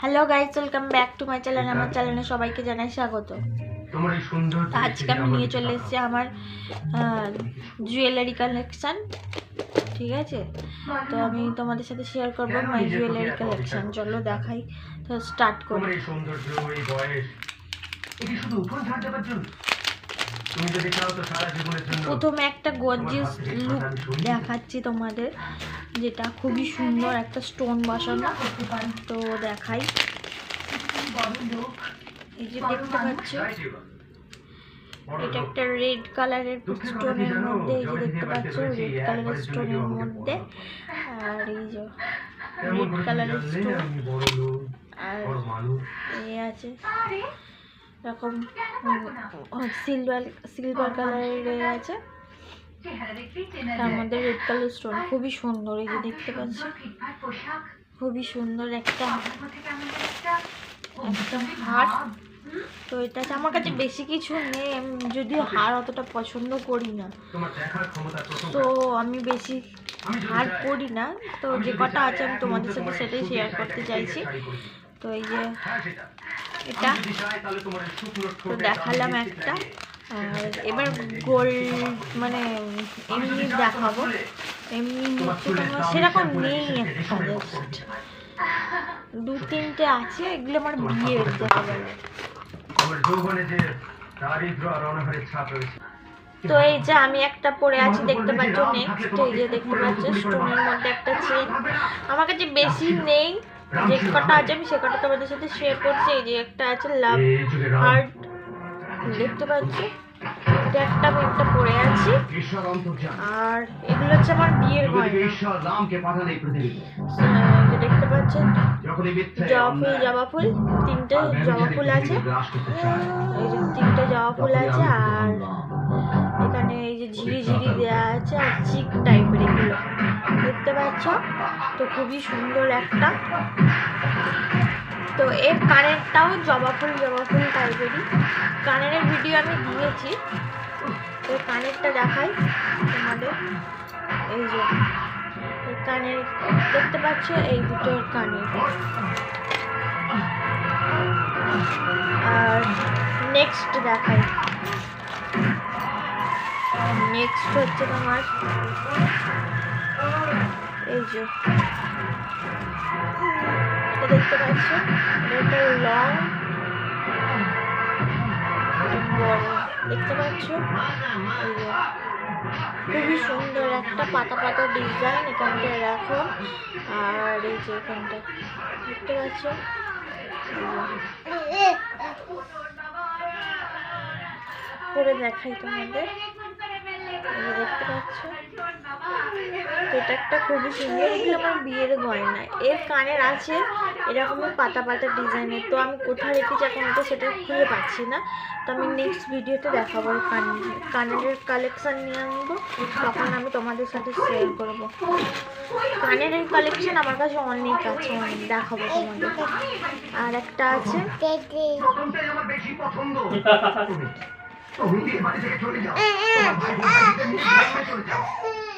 Hello guys welcome back to my channel আমার চ্যানেলে সবাইকে জানাই স্বাগত। আজকে আমি নিয়ে চলে এসেছি আমার জুয়েলারি কালেকশান ঠিক আছে? তো আমি তোমাদের সাথে শেয়ার করব মাই জুয়েলারি কালেকশান চলো দেখাই। তো স্টার্ট করি। প্রথমে একটা গর্জিয়াস লুক দেখাচ্ছি তোমাদের যেটা খুবই সুন্দর একটা স্টোন বসানো। তো দেখাই। এই যে দেখতে পাচ্ছ এটা একটা রেড কালারের স্টোনের মধ্যে এই যে দেখতে পাচ্ছ রেড কালারের স্টোনের মধ্যে। আর এই যে রেড কালারের স্টোন আর এ আছে। এরকম সিলভার সিলভার কালারের আছে। তার মধ্যে রেড কালার স্টোন খুবই সুন্দর এই যে দেখতে পাচ্ছি। খুবই সুন্দর একটা। একটা হার। তো এটা আমার কাছে বেশি কিছু নেই, আমি যদিও হার অতটা পছন্দ করি না। তো আমি বেশি হার করি না। তো যে কটা আছে আমি তোমাদের সাথে সেটাই শেয়ার করতে চাইছি। তো এই যে। এটা। তো দেখালাম একটা। আর এবার গোল্ড মানে এমনি দেখাবো। এমনি সেরকম নেই একটা দু তিনটে আছে, এগুলো আমার বিয়ের দেখা গেল আমার যৌবনে যে দারিদ্র আর অনাহারের ছাপ রয়েছে তো এই যে আমি একটা পরে আছি, দেখতে পাচ্ছ নেক্সট এই যে দেখতে পাচ্ছ স্টোনের মধ্যে একটা চেন আমার কাছে বেশি নেই। যে কটা আছে আমি সে কটা তোমাদের সাথে শেয়ার করছি এই যে একটা আছে লাভ হার্ট দেখতে পাচ্ছি? এটা একটা আমি একটা পরে আছি। আর এগুলো হচ্ছে আমার বিয়ের গয়না। দেখতে পাচ্ছেন? জবা ফুল জবা ফুল তিনটে জবা ফুল আছে। এই যে তিনটে জবা ফুল আছে আর এখানে এই যে ঝিরি ঝিরি দেওয়া আছে আর চিক টাইপের এগুলো। দেখতে পাচ্ছ? তো খুবই সুন্দর একটা। তো এর কানেরটাও জবা ফুল জবা ফুল টাইপেরই কানের ভিডিও আমি দিয়েছি। তো কানেরটা দেখাই তোমাদের। এই যে, এই কানের, দেখতে পাচ্ছ? এই দুটো কানের। আর নেক্সট দেখাই। নেক্সট হচ্ছে তোমার এই যে। দেখতে পাচ্ছ? এটা লং। দেখতে পাচ্ছ? খুবই সুন্দর একটা পাতা পাতা ডিজাইন এখানটায় রাখো। আর এই যে এখানটা দেখতে পাচ্ছ? করে দেখাই তোমাদের। দেখতে পাচ্ছ? তো এটা একটা খুবই সুন্দর এগুলো আমার বিয়ের গয়না। এর কানের আছে এরকমই পাতা পাতা ডিজাইনের। তো আমি কোথায় রেখেছি এখন তো সেটা খুঁজে পাচ্ছি না। তো আমি নেক্সট ভিডিওতে দেখাবো কান কানের কালেকশান নিয়ে আনব। তখন আমি তোমাদের সাথে শেয়ার করব। কানের কালেকশান আমার কাছে অনেক আছে অনেক দেখাবো তোমাদের। আর একটা আছে। চলে যাও?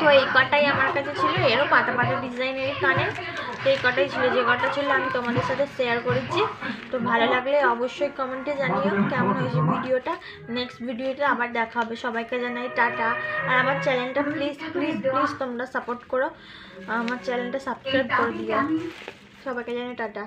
তো এই কটাই আমার কাছে ছিল, এরও পাতা পাতা ডিজাইনের কানে। তো এই কটাই ছিল, যে কটা ছিল আমি তোমাদের সাথে শেয়ার করেছি। তো ভালো লাগলে অবশ্যই কমেন্টে জানিও কেমন হয়েছে ভিডিওটা। নেক্সট ভিডিওতে আবার দেখা হবে। সবাইকে জানাই টাটা। আর আমার চ্যানেলটা প্লিজ প্লিজ প্লিজ তোমরা সাপোর্ট করো। আমার চ্যানেলটা সাবস্ক্রাইব করে দিও। সবাইকে জানাই টাটা।